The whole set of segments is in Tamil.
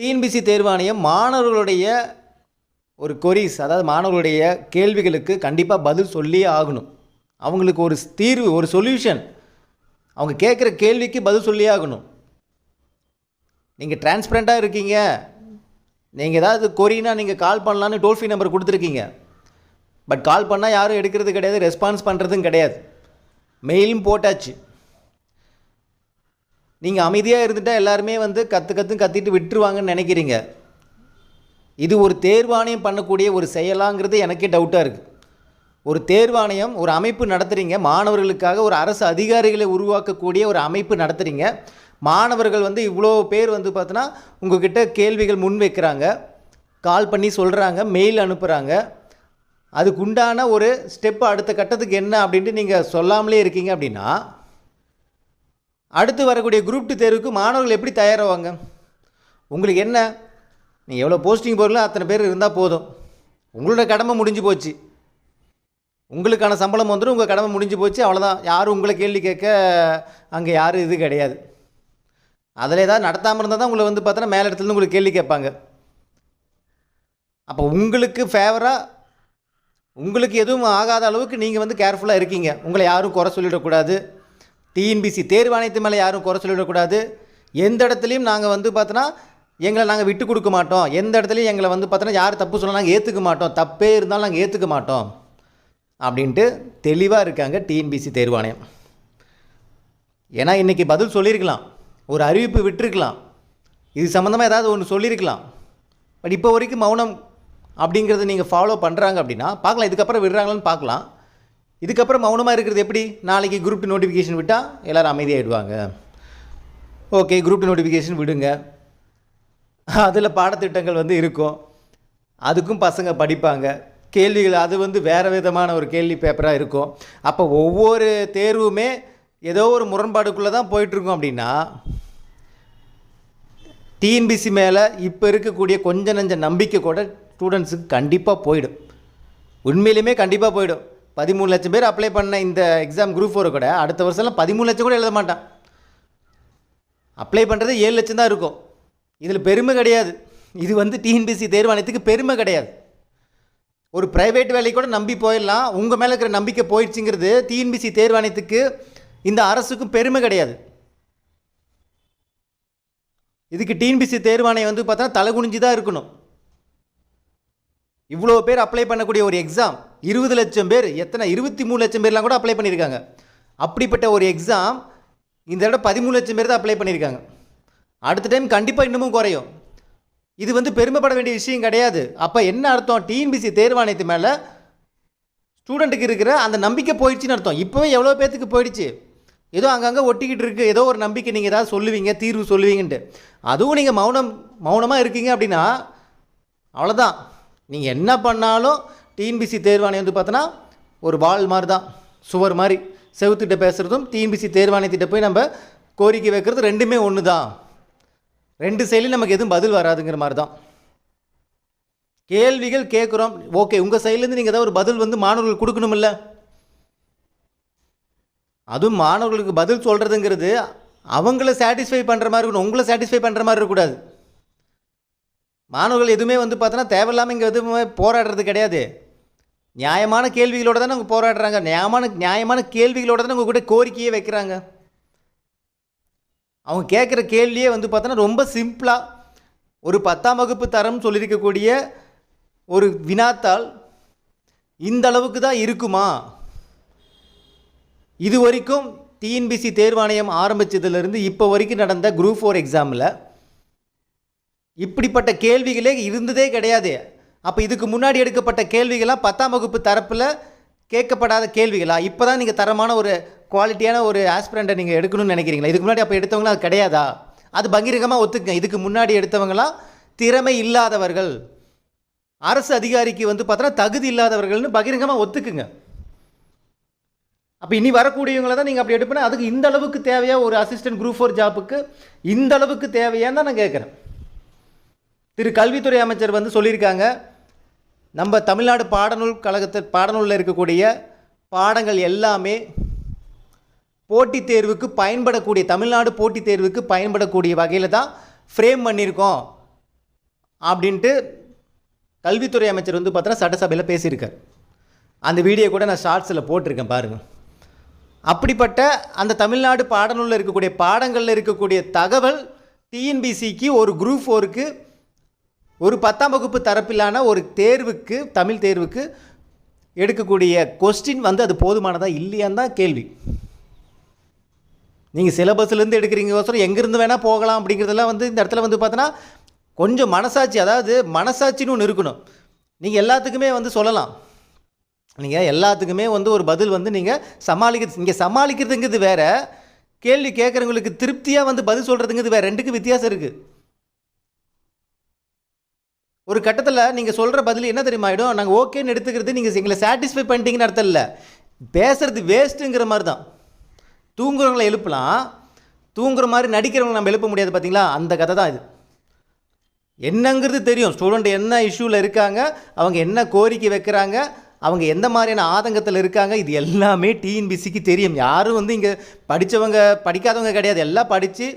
டிஎன்பிசி தேர்வாணையம் மாணவர்களுடைய ஒரு கொரிஸ் அதாவது மாணவர்களுடைய கேள்விகளுக்கு கண்டிப்பாக பதில் சொல்லியே ஆகணும். அவங்களுக்கு ஒரு தீர்வு ஒரு சொல்யூஷன் அவங்க கேட்குற கேள்விக்கு பதில் சொல்லியே ஆகணும். நீங்கள் டிரான்ஸ்பரண்ட்டாக இருக்கீங்க. நீங்கள் ஏதாவது கொரினா நீங்கள் கால் பண்ணலான்னு டோல் ஃப்ரீ நம்பர் கொடுத்துருக்கீங்க. பட் கால் பண்ணால் யாரும் எடுக்கிறது கிடையாது ரெஸ்பான்ஸ் பண்ணுறதும் கிடையாது. மெயிலும் போட்டாச்சு. நீங்கள் அமைதியாக இருந்துட்டால் எல்லாருமே வந்து கற்று கற்று கத்திட்டு விட்டுருவாங்கன்னு நினைக்கிறீங்க. இது ஒரு தேர்வாணையம் பண்ணக்கூடிய ஒரு செயலாங்கிறது எனக்கே டவுட்டாக இருக்குது ஒரு தேர்வாணையம் ஒரு அமைப்பு நடத்துகிறீங்க மாணவர்களுக்காக ஒரு அரசு அதிகாரிகளை உருவாக்கக்கூடிய ஒரு அமைப்பு நடத்துகிறீங்க மாணவர்கள் வந்து இவ்வளோ பேர் வந்து பார்த்தோன்னா உங்ககிட்ட கேள்விகள் முன் வைக்கிறாங்க. கால் பண்ணி சொல்கிறாங்க மெயில் அனுப்புகிறாங்க அதுக்குண்டான ஒரு ஸ்டெப் அடுத்த கட்டத்துக்கு என்ன அப்படின்ட்டு நீங்கள் சொல்லாமலே இருக்கீங்க அப்படின்னா அடுத்து வரக்கூடிய குரூப் டூ தேர்வுக்கு மாணவர்கள் எப்படி தயாராவாங்க? உங்களுக்கு என்ன? நீங்கள் எவ்வளோ போஸ்டிங் போகிறீங்களோ அத்தனை பேர் இருந்தால் போதும். உங்களோட கடமை முடிஞ்சு போச்சு. உங்களுக்கான சம்பளம் வந்துடும் உங்கள் கடமை முடிஞ்சு போச்சு அவ்வளோதான் யாரும் உங்களை கேள்வி கேட்க அங்கே யாரும் இது கிடையாது. அதில் ஏதாவது நடத்தாமல் இருந்தால் தான் உங்களை வந்து பார்த்தோன்னா மேலே இடத்துலேருந்து உங்களுக்கு கேள்வி கேட்பாங்க. அப்போ உங்களுக்கு ஃபேவராக உங்களுக்கு எதுவும் ஆகாத அளவுக்கு நீங்கள் வந்து கேர்ஃபுல்லாக இருக்கீங்க. உங்களை யாரும் குறை சொல்லிடக்கூடாது. டிஎன்பிசி தேர்வாணையத்து மேலே யாரும் குறை சொல்லிடக்கூடாது. எந்த இடத்துலையும் நாங்கள் வந்து பார்த்தோன்னா எங்களை நாங்கள் விட்டு கொடுக்க மாட்டோம். எந்த இடத்துலையும் எங்களை வந்து பார்த்தோன்னா யார் தப்பு சொன்னால் நாங்கள் ஏற்றுக்க மாட்டோம். தப்பே இருந்தாலும் நாங்கள் ஏற்றுக்க மாட்டோம். அப்படின்ட்டு தெளிவாக இருக்காங்க டிஎன்பிசி தேர்வாணையம் ஏன்னா இன்றைக்கி பதில் சொல்லியிருக்கலாம். ஒரு அறிவிப்பு விட்டுருக்கலாம். இது சம்மந்தமாக ஏதாவது ஒன்று சொல்லியிருக்கலாம். பட் இப்போ வரைக்கும் மௌனம் அப்படிங்கிறத நீங்கள் ஃபாலோ பண்ணுறாங்க அப்படின்னா பார்க்கலாம். இதுக்கப்புறம் விடுறாங்களான்னு பார்க்கலாம். இதுக்கப்புறம் மௌனமாக இருக்கிறது எப்படி? நாளைக்கு குரூப் நோட்டிஃபிகேஷன் விட்டால் எல்லோரும் அமைதியாகிடுவாங்க ஓகே குரூப் நோட்டிஃபிகேஷன் விடுங்க. அதில் பாடத்திட்டங்கள் வந்து இருக்கும். அதுக்கும் பசங்க படிப்பாங்க. கேள்விகள் அது வந்து வேறு விதமான ஒரு கேள்வி பேப்பராக இருக்கும். அப்போ ஒவ்வொரு தேர்வுமே ஏதோ ஒரு முரண்பாடுக்குள்ளே தான் போயிட்டுருக்கோம் அப்படின்னா டிஎன்பிசி மேலே இப்போ இருக்கக்கூடிய கொஞ்ச நஞ்ச நம்பிக்கை கூட ஸ்டூடெண்ட்ஸுக்கு கண்டிப்பாக போயிடும். உண்மையிலுமே கண்டிப்பாக போயிடும். பதிமூணு லட்சம் பேர் அப்ளை பண்ண இந்த எக்ஸாம் குரூப் ஃபோரை கூட அடுத்த வருஷம்லாம் பதிமூணு லட்சம் கூட எழுத மாட்டான். அப்ளை பண்ணுறது ஏழு லட்சம் தான் இருக்கும். இதில் பெருமை கிடையாது. இது வந்து டிஎன்பிசி தேர்வாணையத்துக்கு பெருமை கிடையாது. ஒரு ப்ரைவேட் வேலைக்கு கூட நம்பி போயிடலாம். உங்கள் மேலே இருக்கிற நம்பிக்கை போயிடுச்சுங்கிறது டிஎன்பிசி தேர்வாணையத்துக்கு இந்த அரசுக்கும் பெருமை கிடையாது. இதுக்கு டிஎன்பிசி தேர்வாணையம் வந்து பார்த்தா தலை குனிஞ்சு தான் இருக்கணும். இவ்வளோ பேர் அப்ளை பண்ணக்கூடிய ஒரு எக்ஸாம் இருபது லட்சம் பேர் எத்தனை இருபத்தி மூணு லட்சம் பேர்லாம் கூட அப்ளை பண்ணியிருக்காங்க. அப்படிப்பட்ட ஒரு எக்ஸாம் இந்த தடவை பதிமூணு லட்சம் பேர் தான் அப்ளை பண்ணியிருக்காங்க. அடுத்த டைம் கண்டிப்பாக இன்னமும் குறையும். இது வந்து பெருமைப்பட வேண்டிய விஷயம் கிடையாது. அப்போ என்ன அர்த்தம்? டிஎன்பிசி தேர்வாணையத்து மேலே ஸ்டூடெண்ட்டுக்கு இருக்கிற அந்த நம்பிக்கை போயிடுச்சுன்னு அர்த்தம். இப்போவே எவ்வளோ பேர்த்துக்கு போயிடுச்சு? ஏதோ அங்கங்கே ஒட்டிக்கிட்டு இருக்குது ஏதோ ஒரு நம்பிக்கை நீங்கள் ஏதாவது சொல்லுவீங்க தீர்வு சொல்லுவீங்கன்ட்டு. அதுவும் நீங்கள் மௌனம் மௌனமாக இருக்கீங்க அப்படின்னா அவ்வளோதான் நீங்கள் என்ன பண்ணாலும் டிஎன்பிசி தேர்வாணையம் வந்து பார்த்தோன்னா ஒரு வால் மாதிரி தான் சுவர் மாதிரி. செவுத்துக்கிட்ட பேசுகிறதும் டிஎன்பிசி தேர்வாணையத்திட்ட போய் நம்ம கோரிக்கை வைக்கிறது ரெண்டுமே ஒன்று தான் ரெண்டு செயலையும் நமக்கு எதுவும் பதில் வராதுங்கிற மாதிரி தான் கேள்விகள் கேட்குறோம். ஓகே உங்கள் சைட்லேருந்து நீங்கள் ஏதாவது ஒரு பதில் வந்து மாணவர்களுக்கு கொடுக்கணுமில்ல? அதுவும் மாணவர்களுக்கு பதில் சொல்கிறதுங்கிறது அவங்கள சாட்டிஸ்ஃபை பண்ணுற மாதிரி இருக்கணும். உங்களை சாட்டிஸ்ஃபை பண்ணுற மாதிரி இருக்கக்கூடாது. மாணவர்கள் எதுவுமே வந்து பார்த்தோன்னா தேவையில்லாமல் இங்கே எதுவுமே போராடுறது கிடையாது. நியாயமான கேள்விகளோடு தானே அவங்க போராடுறாங்க. நியாயமான நியாயமான கேள்விகளோடு தானே உங்கள் கூட கோரிக்கையே வைக்கிறாங்க. அவங்க கேட்குற கேள்வியே வந்து பார்த்தோன்னா ரொம்ப சிம்பிளாக ஒரு பத்தாம் வகுப்பு தரம் சொல்லியிருக்கக்கூடிய ஒரு வினாத்தால் இந்த அளவுக்கு தான் இருக்குமா? இது வரைக்கும் டிஎன்பிசி தேர்வாணையம் ஆரம்பித்ததுலேருந்து இப்போ வரைக்கும் நடந்த குரூப் ஃபோர் எக்ஸாமில் இப்படிப்பட்ட கேள்விகளே இருந்ததே கிடையாது. அப்போ இதுக்கு முன்னாடி எடுக்கப்பட்ட கேள்விகள்லாம் பத்தாம் வகுப்பு தரப்பில் கேட்கப்படாத கேள்விகளா? இப்போ தான் நீங்கள் தரமான ஒரு குவாலிட்டியான ஒரு ஆஸ்பிரண்ட்டை நீங்கள் எடுக்கணும்னு நினைக்கிறீங்களா? இதுக்கு முன்னாடி அப்போ எடுத்தவங்களாம் அது கிடையாதா? அது பகிரங்கமாக ஒத்துக்குங்க. இதுக்கு முன்னாடி எடுத்தவங்களாம் திறமை இல்லாதவர்கள். அரசு அதிகாரிக்கு வந்து பார்த்தோன்னா தகுதி இல்லாதவர்கள்னு பகிரங்கமாக ஒத்துக்குங்க. அப்போ இனி வரக்கூடியவங்கள தான் நீங்கள் அப்படி எடுப்பேன்னா அதுக்கு இந்த அளவுக்கு தேவையாக ஒரு அசிஸ்டன்ட் குரூப் ஃபோர் ஜாப்புக்கு இந்த அளவுக்கு தேவையான்னு தான் நான் கேட்குறேன். திரு கல்வித்துறை அமைச்சர் வந்து சொல்லியிருக்காங்க நம்ம தமிழ்நாடு பாடநூல் கழகத்தில் பாடநூலில் இருக்கக்கூடிய பாடங்கள் எல்லாமே போட்டித் தேர்வுக்கு பயன்படக்கூடிய தமிழ்நாடு போட்டித் தேர்வுக்கு பயன்படக்கூடிய வகையில் தான் ஃப்ரேம் பண்ணியிருக்கோம் அப்படின்ட்டு கல்வித்துறை அமைச்சர் வந்து பார்த்தோன்னா சட்டசபையில் பேசியிருக்கார். அந்த வீடியோ கூட நான் ஷார்ட்ஸில் போட்டிருக்கேன் பாருங்கள் அப்படிப்பட்ட அந்த தமிழ்நாடு பாடநூலில் இருக்கக்கூடிய பாடங்களில் இருக்கக்கூடிய தகவல் டிஎன்பிசிக்கு ஒரு குரூப் ஃபோருக்கு ஒரு பத்தாம் வகுப்பு தரப்பிலான ஒரு தேர்வுக்கு தமிழ் தேர்வுக்கு எடுக்கக்கூடிய கொஸ்டின் வந்து அது போதுமானதாக இல்லையான்னு தான் கேள்வி. நீங்கள் சிலபஸ்லேருந்து எடுக்கிறீங்கோசரம் எங்கேருந்து வேணால் போகலாம் அப்படிங்கிறதெல்லாம் வந்து இந்த இடத்துல வந்து பார்த்தோன்னா கொஞ்சம் மனசாட்சி அதாவது மனசாட்சின்னு ஒன்று இருக்கணும். நீங்கள் எல்லாத்துக்குமே வந்து சொல்லலாம். நீங்கள் எல்லாத்துக்குமே வந்து ஒரு பதில் வந்து நீங்கள் சமாளிக்கிறது இங்கே சமாளிக்கிறதுங்கிறது வேறு கேள்வி கேட்குறவங்களுக்கு திருப்தியாக வந்து பதில் சொல்கிறதுங்கிறது வேறு ரெண்டுக்கும் வித்தியாசம் இருக்குது ஒரு கட்டத்தில் நீங்கள் சொல்கிற பதில் என்ன தெரியுமா ஆகிடும் நாங்கள் ஓகேன்னு எடுத்துக்கிறது நீங்கள் எங்களை சாட்டிஸ்ஃபை பண்ணிட்டீங்கன்னு அர்த்தம் இல்லை. பேசுறது வேஸ்ட்டுங்கிற மாதிரி தான் தூங்குறவங்களை எழுப்பலாம். தூங்குற மாதிரி நடிக்கிறவங்களை நம்ம எழுப்ப முடியாது பார்த்தீங்களா அந்த கதை தான் இது. என்னங்கிறது தெரியும். ஸ்டூடெண்ட் என்ன இஷ்யூவில் இருக்காங்க அவங்க என்ன கோரிக்கை வைக்கிறாங்க அவங்க எந்த மாதிரியான ஆதங்கத்தில் இருக்காங்க இது எல்லாமே டிஎன்பிசிக்கு தெரியும். யாரும் வந்து இங்கே படித்தவங்க படிக்காதவங்க கிடையாது. எல்லாம் படித்து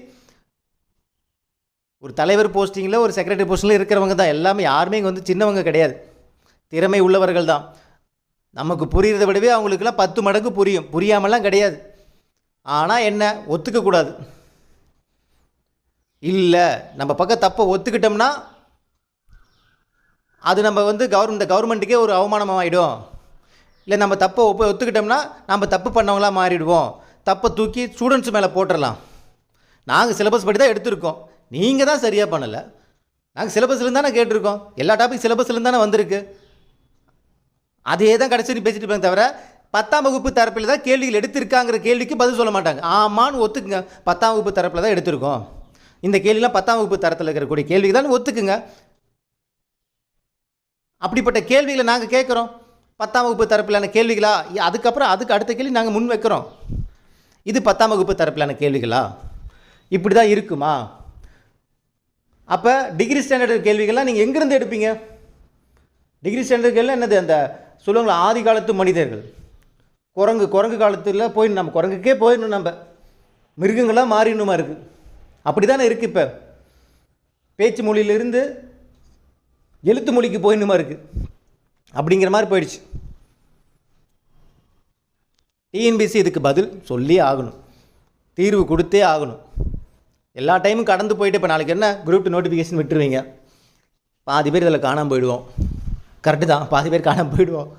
ஒரு தலைவர் போஸ்டிங்கில் ஒரு செக்ரட்டரி போஸ்டிங்கில் இருக்கிறவங்க தான். எல்லாமே யாருமே இங்கே வந்து சின்னவங்க கிடையாது. திறமை உள்ளவர்கள் தான். நமக்கு புரிகிறத விடவே அவங்களுக்குலாம் பத்து மடங்கு புரியும். புரியாமலாம் கிடையாது. ஆனால் என்ன? ஒத்துக்கக்கூடாது இல்லை நம்ம பக்கம் தப்பை ஒத்துக்கிட்டோம்னா அது நம்ம வந்து கவர் இந்த கவர்மெண்ட்டுக்கே ஒரு அவமானமாகிடும் இல்லை நம்ம தப்பை ஒப்ப ஒத்துக்கிட்டோம்னா நம்ம தப்பு பண்ணவங்களாம் மாறிடுவோம். தப்பை தூக்கி ஸ்டூடெண்ட்ஸ் மேலே போட்டுடலாம் நாங்கள் சிலபஸ் படி தான் எடுத்திருக்கோம். நீங்கள் தான் சரியாக பண்ணலை. நாங்கள் சிலபஸ்லேருந்து தானே கேட்டிருக்கோம். எல்லா டாபிக் சிலபஸ்லேருந்து தானே வந்திருக்கு. அதே தான் கடைசி பேசிட்டு இருப்பாங்க தவிர பத்தாம் வகுப்பு தரப்பில் தான் கேள்விகள் எடுத்திருக்காங்கிற கேள்விக்கு பதில் சொல்ல மாட்டாங்க. ஆமான்னு ஒத்துக்குங்க. பத்தாம் வகுப்பு தரப்பில் தான் எடுத்திருக்கோம். இந்த கேள்விலாம் பத்தாம் வகுப்பு தரத்தில் இருக்கக்கூடிய கேள்விக்கு தான் ஒத்துக்குங்க. அப்படிப்பட்ட கேள்விகளை நாங்கள் கேட்குறோம். பத்தாம் வகுப்பு தரப்பிலான கேள்விகளா? அதுக்கப்புறம் அதுக்கு அடுத்த கேள்வி நாங்கள் முன் வைக்கிறோம். இது பத்தாம் வகுப்பு தரப்பிலான கேள்விகளா? இப்படி தான் இருக்குமா? அப்போ டிகிரி ஸ்டாண்டர்டு கேள்விகள்லாம் நீங்கள் எங்கேருந்து எடுப்பீங்க? டிகிரி ஸ்டாண்டர்ட் கேள்வி என்னது? அந்த சொல்லுவாங்களா ஆதி காலத்து மனிதர்கள். குரங்கு குரங்கு காலத்தில் போய் நம்ம குரங்குக்கே போயிடணும் நம்ம. மிருகங்களாக மாறிடணுமா இருக்குது அப்படி தானே இருக்குது இப்போ. பேச்சு மொழியிலிருந்து எழுத்து மொழிக்கு போயிடணுமா இருக்குது அப்படிங்கிற மாதிரி போயிடுச்சு. டிஎன்பிசி இதுக்கு பதில் சொல்லி ஆகணும். தீர்வு கொடுத்தே ஆகணும். எல்லா டைமும் கடந்து போயிட்டு இப்போ நாளைக்கு என்ன? குரூப் நோட்டிஃபிகேஷன் விட்டுருவீங்க. பாதி பேர் இதில் காணாமல் போயிடுவோம். கரெக்டு தான். பாதி பேர் காணாமல் போயிடுவோம்.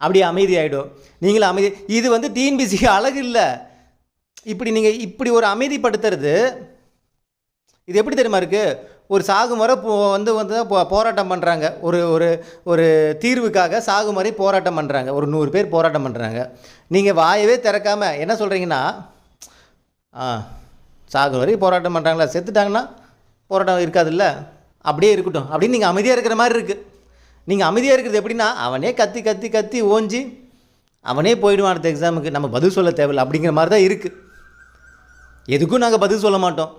அப்படியே அமைதி ஆகிடும் நீங்களும் அமைதி இது வந்து டிஎன்பிசிக்கு அழகு இல்லை. இப்படி நீங்கள் இப்படி ஒரு அமைதிப்படுத்துறது இது எப்படி தெரியுமா இருக்குது ஒரு சாகுமுறை போ வந்து வந்து போ- போராட்டம் பண்ணுறாங்க ஒரு ஒரு ஒரு தீர்வுக்காக சாகுமுறை போராட்டம் பண்ணுறாங்க ஒரு நூறு பேர் போராட்டம் பண்ணுறாங்க நீங்கள் வாயவே திறக்காமல் என்ன சொல்கிறீங்கன்னா ஆ சாகுமுறை போராட்டம் பண்ணுறாங்களா செத்துட்டாங்கன்னா போராட்டம் இருக்காதுல்ல? அப்படியே இருக்கட்டும். அப்படின்னு நீங்கள் அமைதியாக இருக்கிற மாதிரி இருக்குது நீங்கள் அமைதியாக இருக்கிறது எப்படின்னா அவனே கத்தி கத்தி கத்தி ஓஞ்சி அவனே போயிடுவான் அடுத்த எக்ஸாமுக்கு நம்ம பதில் சொல்ல தேவையில்லை. அப்படிங்கிற மாதிரி தான் இருக்குது எதுக்கும் நாங்கள் பதில் சொல்ல மாட்டோம்.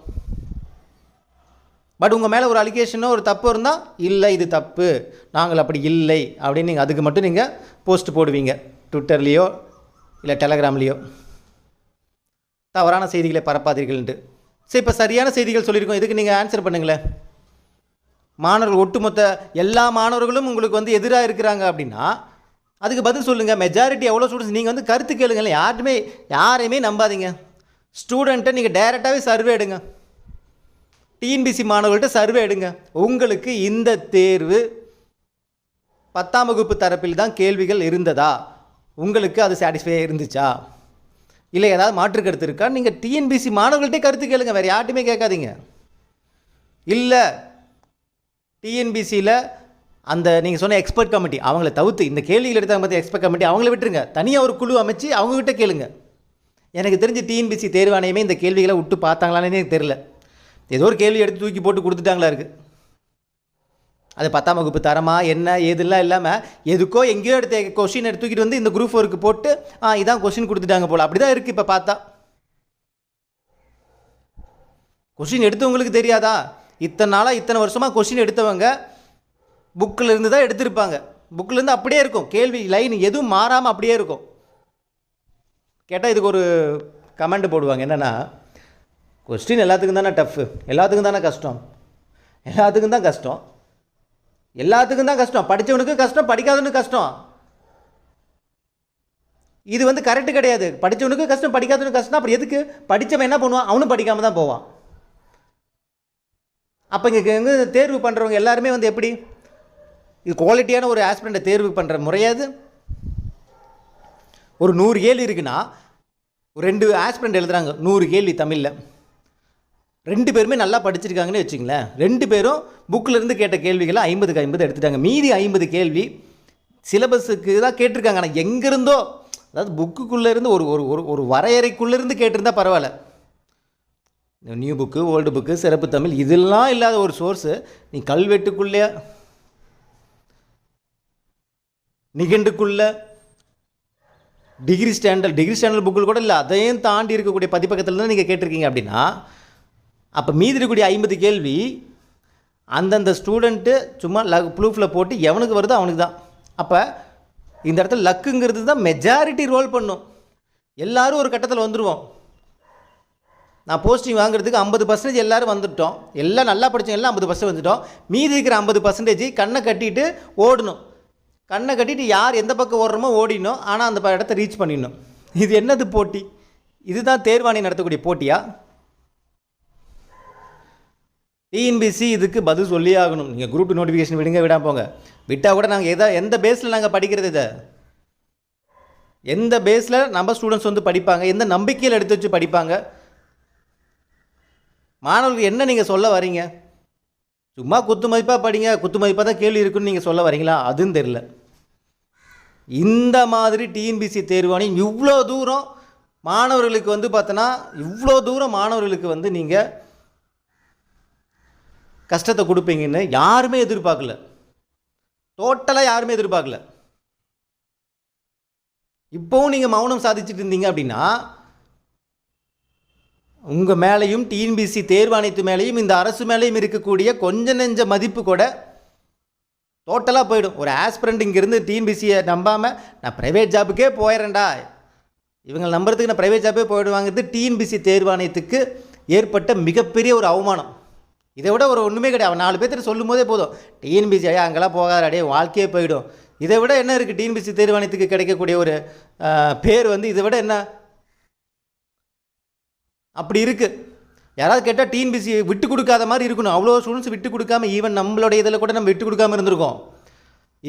பட் உங்கள் மேலே ஒரு அலிகேஷனோ ஒரு தப்பு இருந்தால் இல்லை இது தப்பு. நாங்கள் அப்படி இல்லை. அப்படின்னு நீங்கள் அதுக்கு மட்டும் நீங்கள் போஸ்ட் போடுவீங்க. ட்விட்டர்லேயோ இல்லை டெலகிராம்லேயோ தவறான செய்திகளை பரப்பாதீர்கள்ன்ட்டு சரி இப்போ சரியான செய்திகள் சொல்லியிருக்கோம். இதுக்கு நீங்கள் ஆன்சர் பண்ணுங்களேன். மாணவர்கள் ஒட்டுமொத்த எல்லா மாணவர்களும் உங்களுக்கு வந்து எதிராக இருக்கிறாங்க அப்படின்னா அதுக்கு பதில் சொல்லுங்கள் மெஜாரிட்டி எவ்வளோ ஸ்டூடெண்ட்ஸ் நீங்கள் வந்து கருத்து கேளுங்களேன். யாருமே யாரையுமே நம்பாதீங்க. ஸ்டூடெண்ட்டை நீங்கள் டைரெக்டாகவே சர்வே எடுங்க. டிஎன்பிசி மாணவர்கள்ட்ட சர்வே எடுங்க. உங்களுக்கு இந்த தேர்வு பத்தாம் வகுப்பு தரப்பில் தான் கேள்விகள் இருந்ததா? உங்களுக்கு அது சாட்டிஸ்ஃபையாக இருந்துச்சா? இல்லை ஏதாவது மாற்று கருத்து இருக்கா? நீங்கள் டிஎன்பிசி மாணவர்கள்ட்டே கருத்து கேளுங்க வேறு யார்ட்டுமே கேட்காதீங்க. இல்லை டிஎன்பிசியில் அந்த நீங்கள் சொன்ன எக்ஸ்பர்ட் கமிட்டி அவங்கள தவிர்த்து இந்த கேள்விகள் எடுத்தாங்க பார்த்து எக்ஸ்பர்ட் கமிட்டி அவங்கள விட்டுருங்க. தனியாக ஒரு குழு அமைச்சு அவங்கக்கிட்ட கேளுங்க. எனக்கு தெரிஞ்சு டிஎன்பிசி தேர்வாணையமே இந்த கேள்விகளை விட்டு பார்த்தாங்களானே எனக்கு தெரில ஏதோ ஒரு கேள்வி எடுத்து தூக்கி போட்டு கொடுத்துட்டாங்களா இருக்குது அது பத்தாம் வகுப்பு தரமா என்ன ஏதுலாம் இல்லாமல் எதுக்கோ எங்கேயோ எடுத்த கொஷின் எடுத்து தூக்கிட்டு வந்து இந்த குரூப் ஒர்க்கு போட்டு ஆ இதான் கொஷின் கொடுத்துட்டாங்க போல். அப்படி தான் இருக்குது இப்போ பார்த்தா. கொஷின் எடுத்தவங்களுக்கு தெரியாதா? இத்தனை நாளாக இத்தனை வருஷமாக கொஷின் எடுத்தவங்க புக்கில் இருந்து தான் எடுத்திருப்பாங்க. புக்கில் இருந்து அப்படியே இருக்கும். கேள்வி லைன் எதுவும் மாறாமல் அப்படியே இருக்கும். கேட்டால் இதுக்கு ஒரு கமெண்ட் போடுவாங்க. என்னென்னா கொஸ்டின் எல்லாத்துக்கும் தானே டஃப்பு எல்லாத்துக்கும் தானே கஷ்டம்? எல்லாத்துக்கும் தான் கஷ்டம். எல்லாத்துக்கும் தான் கஷ்டம். படித்தவனுக்கும் கஷ்டம் படிக்காதவனுக்கு கஷ்டம். இது வந்து கரெக்டு கிடையாது. படித்தவனுக்கும் கஷ்டம் படிக்காதவனுக்கு கஷ்டம் அப்புறம் எதுக்கு? படித்தவன் என்ன பண்ணுவான்? அவனும் படிக்காமல் தான் போவான். அப்போ இங்கே இங்கே தேர்வு பண்ணுறவங்க எல்லாருமே வந்து எப்படி? இது குவாலிட்டியான ஒரு ஆஸ்பிரண்ட்டை தேர்வு பண்ணுற முறையாது ஒரு நூறு கேள்வி இருக்குன்னா ஒரு ரெண்டு ஆஸ்பிரண்ட் எழுதுகிறாங்க நூறு கேள்வி தமிழில். ரெண்டு பேருமே நல்லா படிச்சிருக்காங்கன்னு வச்சுங்களேன் ரெண்டு பேரும் புக்கில் இருந்து கேட்ட கேள்விகளை ஐம்பதுக்கு ஐம்பது எடுத்துட்டாங்க. மீதி ஐம்பது கேள்வி சிலபஸுக்கு தான் கேட்டிருக்காங்க. ஆனால் எங்கேருந்தோ அதாவது புக்குக்குள்ளேருந்து ஒரு ஒரு ஒரு ஒரு வரையறைக்குள்ளேருந்து கேட்டிருந்தால் கேட்டிருந்தா பரவாயில்ல. நியூ புக்கு ஓல்டு புக்கு சிறப்பு தமிழ் இதெல்லாம் இல்லாத ஒரு சோர்ஸு நீ கல்வெட்டுக்குள்ளே நிகண்டுக்குள்ள டிகிரி ஸ்டாண்டர்ட் டிகிரி ஸ்டாண்டர்ட் புக்கில் கூட இல்லை அதையும் தாண்டி இருக்கக்கூடிய பதிப்பக்கத்தில் தான் நீங்கள் கேட்டிருக்கீங்க அப்படின்னா அப்போ மீதி இருக்கக்கூடிய ஐம்பது கேள்வி அந்தந்த ஸ்டூடெண்ட்டு சும்மா லக் ப்ளூஃபில் போட்டு எவனுக்கு வருதோ அவனுக்கு தான். அப்போ இந்த இடத்துல லக்குங்கிறது தான் மெஜாரிட்டி ரோல் பண்ணும். எல்லாரும் ஒரு கட்டத்தில் வந்துடுவோம் நான் போஸ்டிங் வாங்குறதுக்கு ஐம்பது பர்சன்டேஜ் எல்லோரும் வந்துட்டோம். எல்லாம் நல்லா படித்தவங்க எல்லாம் ஐம்பது பர்சன்ட் வந்துட்டோம். மீதி இருக்கிற ஐம்பது பர்சன்டேஜ் கண்ணை கட்டிட்டு ஓடணும். கண்ணை கட்டிட்டு யார் எந்த பக்கம் ஓடுறோமோ ஓடினோம் ஆனால் அந்த ப- இடத்த ரீச் பண்ணிடணும். இது என்னது போட்டி? இதுதான் தேர்வாணி நடத்தக்கூடிய போட்டியா? E டிஎன்பிசி இதுக்கு பதில் சொல்லியே ஆகணும். நீங்கள் குரூப் டூ நோட்டிஃபிகேஷன் விடுங்க விடாம போங்க. விட்டால் கூட நாங்கள் எதா எந்த பேஸில் நாங்கள் படிக்கிறது இதை? எந்த பேஸில் நம்ம ஸ்டூடெண்ட்ஸ் வந்து படிப்பாங்க? எந்த நம்பிக்கையில் எடுத்து வச்சு படிப்பாங்க? மாணவர்கள் என்ன நீங்கள் சொல்ல வரீங்க? சும்மா குத்து மதிப்பாக படிங்க குத்து மதிப்பாக தான் கேள்வி இருக்குன்னு நீங்கள் சொல்ல வரீங்களா? அதுவும் தெரில இந்த மாதிரி டிஎன்பிசி தேர்வாணி இவ்வளோ தூரம் மாணவர்களுக்கு வந்து பார்த்தோன்னா இவ்வளோ தூரம் மாணவர்களுக்கு வந்து நீங்கள் கஷ்டத்தை கொடுப்பீங்கன்னு யாருமே எதிர்பார்க்கல. டோட்டலாக யாருமே எதிர்பார்க்கல. இப்போவும் நீங்கள் மௌனம் சாதிச்சுட்டு இருந்தீங்க அப்படின்னா உங்கள் மேலேயும் டிஎன்பிசி தேர்வாணையத்து மேலேயும் இந்த அரசு மேலேயும் இருக்கக்கூடிய கொஞ்ச நெஞ்ச மதிப்பு கூட டோட்டலாக போயிடும். ஒரு ஆஸ்பிரண்ட் இங்கேருந்து டிஎன்பிசியை நம்பாமல் நான் ப்ரைவேட் ஜாபுக்கே போயிடுறேன்டா. இவங்க நம்புறதுக்கு நான் ப்ரைவேட் ஜாபே போயிடுவாங்கிறது டிஎன்பிசி தேர்வாணையத்துக்கு ஏற்பட்ட மிகப்பெரிய ஒரு அவமானம். இதை விட ஒரு ஒன்றுமே கிடையாது. அவன் நாலு பேர்த்திட்ட சொல்லும் போதே போதும் டிஎன்பிசி ஐயா அங்கெல்லாம் போகாத அடையே வாழ்க்கையே போயிடும். இதை விட என்ன இருக்குது டிஎன்பிசி தேர்வாணையத்துக்கு கிடைக்கக்கூடிய ஒரு பேர் வந்து இதை விட என்ன? அப்படி இருக்குது யாராவது கேட்டால் டிஎன்பிசி விட்டு கொடுக்காத மாதிரி இருக்கணும். அவ்வளோ ஸ்டூடெண்ட்ஸ் விட்டு கொடுக்காம ஈவன் நம்மளுடைய இதில் கூட நம்ம விட்டு கொடுக்காம இருந்திருக்கோம்.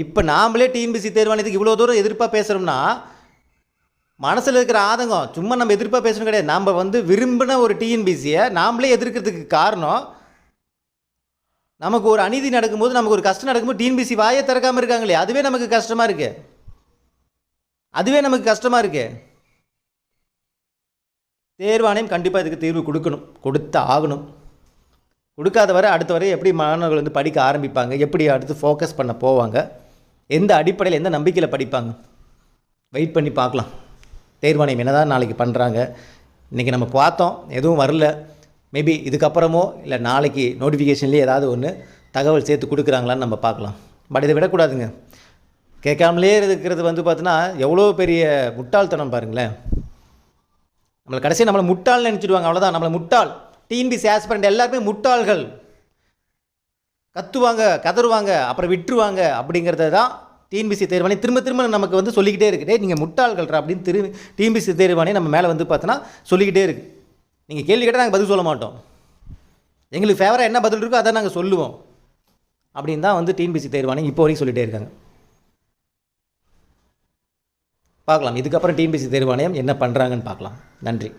இப்போ நாமளே டிஎன்பிசி தேர்வாணையத்துக்கு இவ்வளோ தூரம் எதிர்ப்பாக பேசுகிறோம்னா மனசில் இருக்கிற ஆதங்கம் சும்மா நம்ம எதிர்ப்பாக பேசணும் கிடையாது. நாம் வந்து விரும்பின ஒரு டிஎன்பிசியை நாமளே எதிர்க்கிறதுக்கு காரணம் நமக்கு ஒரு அநீதி நடக்கும்போது நமக்கு ஒரு கஷ்டம் நடக்கும்போது டிஎன்பிசி வாயை திறக்காமல் இருக்காங்களே அதுவே நமக்கு கஷ்டமாக இருக்கு? அதுவே நமக்கு கஷ்டமாக இருக்கு? தேர்வாணையம் கண்டிப்பாக இதுக்கு தீர்வு கொடுக்கணும். கொடுத்து ஆகணும். கொடுக்காத வரை அடுத்த வரை எப்படி மாணவர்கள் வந்து படிக்க ஆரம்பிப்பாங்க? எப்படி அடுத்து ஃபோக்கஸ் பண்ண போவாங்க? எந்த அடிப்படையில் எந்த நம்பிக்கையில் படிப்பாங்க? வெயிட் பண்ணி பார்க்கலாம். தேர்வாணையம் என்னதான் நாளைக்கு பண்ணுறாங்க இன்றைக்கி நம்ம பார்த்தோம் எதுவும் வரல. மேபி இதுக்கப்புறமோ இல்லை நாளைக்கு நோட்டிஃபிகேஷன்லேயே ஏதாவது ஒன்று தகவல் சேர்த்து கொடுக்குறாங்களான்னு நம்ம பார்க்கலாம். பட் இதை விடக்கூடாதுங்க. கேட்காமலே இருக்கிறது வந்து பார்த்தீங்கன்னா எவ்வளோ பெரிய முட்டாள்தனம் பாருங்களேன். நம்மளை கடைசியாக நம்மளை முட்டாள்னு நினச்சிடுவாங்க அவ்வளோதான் நம்மளை முட்டாள். டிஎன்பிசி ஆஸ்பரண்ட் எல்லாருமே முட்டாள்கள். கத்துவாங்க கதறுவாங்க அப்புறம் விட்டுருவாங்க அப்படிங்கிறத தான் டிஎன்பிசி தேர்வாணி திரும்ப திரும்ப நமக்கு வந்து சொல்லிக்கிட்டே இருக்கு. டேய் நீங்கள் முட்டாள்கள்ரா அப்படின்னு திரு டிஎன்பிசி தேர்வாணி நம்ம மேலே வந்து பார்த்தோன்னா சொல்லிக்கிட்டே இருக்குது நீங்கள் கேள்வி கேட்டால் நாங்கள் பதில் சொல்ல மாட்டோம். எங்களுக்கு ஃபேவராக என்ன பதில் இருக்கோ அதை நாங்கள் சொல்லுவோம். அப்படின்னு தான் வந்து டிஎன்பிசி தேர்வாணி இப்போ வரைக்கும் சொல்லிகிட்டே இருக்காங்க. பார்க்கலாம். இதுக்கப்புறம் டிஎன்பிசி தேர்வாணையம் என்ன பண்ணுறாங்கன்னு பார்க்கலாம். நன்றி.